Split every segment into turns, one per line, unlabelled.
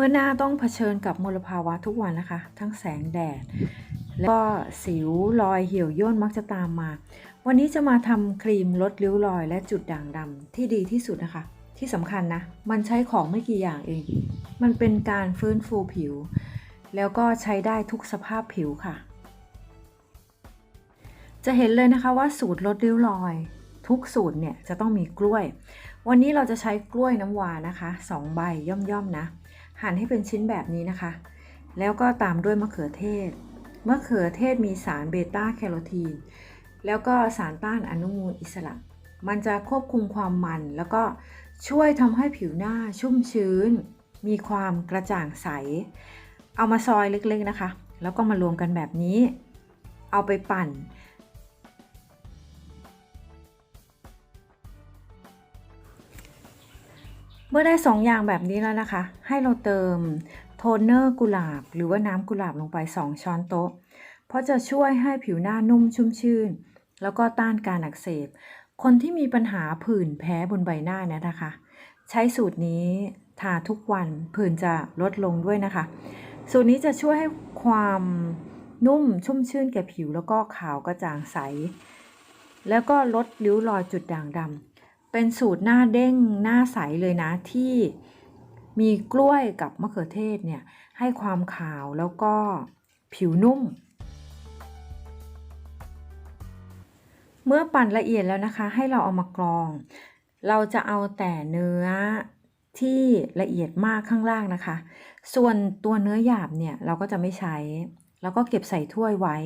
มื่อหน้าต้องเผชิญกับมลภาวะทุกวันนะคะ ทั้งแสงแดด แล้วก็สิวรอยเหี่ยวย่นมักจะตามมา วันนี้จะมาทำครีมลดริ้วรอยและจุดด่างดำที่ดีที่สุดนะคะ ที่สำคัญนะ มันใช้ของไม่กี่อย่างเอง มันเป็นการฟื้นฟูผิว แล้วก็ใช้ได้ทุกสภาพผิวค่ะ จะเห็นเลยนะคะว่าสูตรลดริ้วรอย ทุกสูตรเนี่ยจะต้องมีกล้วย วันนี้เราจะใช้กล้วยน้ำว้านะคะ2ใบย่อมๆนะ หั่นให้เป็นชิ้นแบบนี้นะคะ แล้วก็ตามด้วยมะเขือเทศ มะเขือเทศมีสารเบต้าแคโรทีน แล้วก็สารต้านอนุมูลอิสระ มันจะควบคุมความมันแล้วก็ช่วยทำให้ผิวหน้าชุ่มชื้น มีความกระจ่างใส เอามาซอยเล็กๆนะคะ แล้วก็มารวมกันแบบนี้ เอาไปปั่น เมื่อได้สองอย่างแบบนี้แล้วนะคะ ให้เราเติมโทนเนอร์กุหลาบ หรือว่าน้ำกุหลาบลงไป 2 ช้อนโต๊ะ เพราะจะช่วยให้ผิวหน้านุ่มชุ่มชื่น แล้วก็ต้านการอักเสบ คนที่มีปัญหาผื่นแพ้บนใบหน้านี่ยนะคะ ใช้สูตรนี้ทาทุกวันผื่นจะลดลงด้วยนะคะ สูตรนี้จะช่วยให้ความนุ่มชุ่มชื่นแก่ผิวแล้วก็ขาวกระจ่างใส แล้วก็ลดริ้วรอยจุดด่างดำ เป็นสูตรหน้าเด้งหน้าใสเลยนะที่มีกล้วยกับมะเขือเทศเนี่ยให้ความขาวแล้วก็ผิวนุ่ม เมื่อปั่นละเอียดแล้วนะคะ ให้เราเอามากรอง เราจะเอาแต่เนื้อที่ละเอียดมากข้างล่างนะคะ ส่วนตัวเนื้อหยาบเนี่ยเราก็จะไม่ใช้ แล้วก็เก็บใส่ถ้วยไว้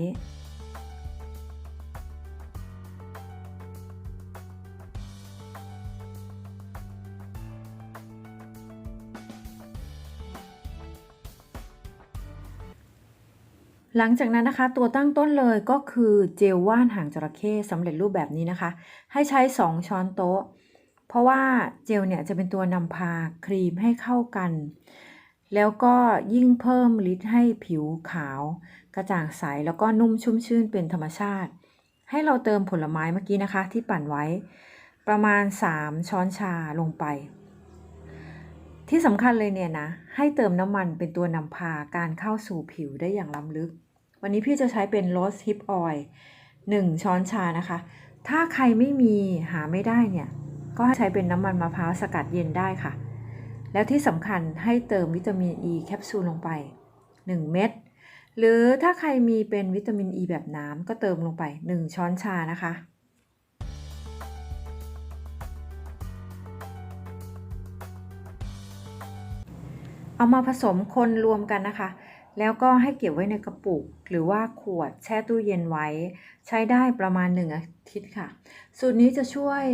หลังจากนั้นนะคะตัวตั้งต้นเลยก็คือเจลว่านหางจระเข้สำเร็จรูปแบบนี้นะคะ ให้ใช้ 2 ช้อนโต๊ะ เพราะว่าเจลเนี่ยจะเป็นตัวนำพาครีมให้เข้ากัน แล้วก็ยิ่งเพิ่มฤทธิ์ให้ผิวขาว กระจ่างใส แล้วก็นุ่มชุ่มชื่นเป็นธรรมชาติ ให้เราเติมผลไม้เมื่อกี้นะคะที่ปั่นไว้ ประมาณ 3 ช้อนชาลงไป ที่สำคัญเลยเนี่ยนะ ให้เติมน้ำมันเป็นตัวนำพาการเข้าสู่ผิวได้อย่างล้ำลึก วันนี้พี่จะใช้เป็น Rose Hip Oil 1 ช้อนชานะคะ ถ้าใครไม่มีหาไม่ได้เนี่ย ก็ใช้เป็นน้ำมันมะพร้าวสกัดเย็นได้ค่ะ แล้วที่สำคัญให้เติมวิตามินอ e ีแคปซูลลงไป 1 เม็ดหรือถ้าใครมีเป็นวิตามินอ e ีแบบน้ำก็เติมลงไป 1 ช้อนชานะคะ เอามาผสมคนรวมกันนะคะ แล้วก็ให้เก็บไว้ในกระปุก หรือว่าขวดแช่ตู้เย็นไว้ ใช้ได้ประมาณ 1 อาทิตย์ค่ะ สูตรนี้จะช่วย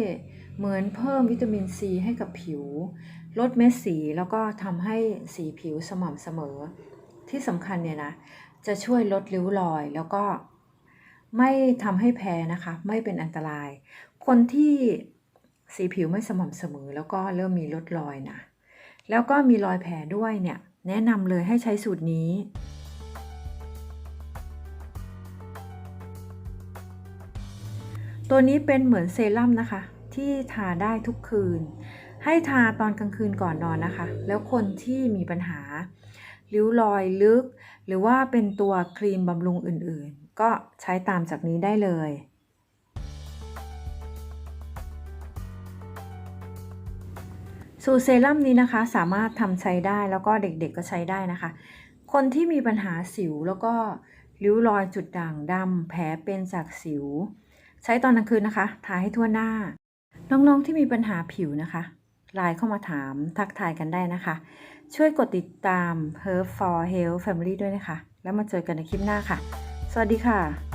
เหมือนเพิ่มวิตามินซีให้กับผิว ลดเม็ดสีแล้วก็ทำให้สีผิวสม่ำเสมอ ที่สำคัญเนี่ยนะ จะช่วยลดริ้วรอยแล้วก็ไม่ทำให้แพ้นะคะ ไม่เป็นอันตราย คนที่สีผิวไม่สม่ำเสมอ แล้วก็เริ่มมีลดรอยนะ แล้วก็มีรอยแผลด้วยเนี่ย แนะนำเลยให้ใช้สูตรนี้ ตัวนี้เป็นเหมือนเซรั่มนะคะ ที่ทาได้ทุกคืน ให้ทาตอนกลางคืนก่อนนอนนะคะ แล้วคนที่มีปัญหาริ้วรอยลึก หรือว่าเป็นตัวครีมบำรุงอื่นๆ ก็ใช้ตามจากนี้ได้เลย สูตรเซรั่มนี้นะคะสามารถทำใช้ได้แล้วก็เด็กๆก็ใช้ได้นะคะ คนที่มีปัญหาสิวแล้วก็ริ้วรอยจุดด่างดำแผลเป็นจากสิว ใช้ตอนกลางคืนนะคะ ทาให้ทั่วหน้า น้องๆที่มีปัญหาผิวนะคะไลน์เข้ามาถามทักทายกันได้นะคะ ช่วยกดติดตาม Herb for Health Family ด้วยนะคะ แล้วมาเจอกันในคลิปหน้าค่ะ สวัสดีค่ะ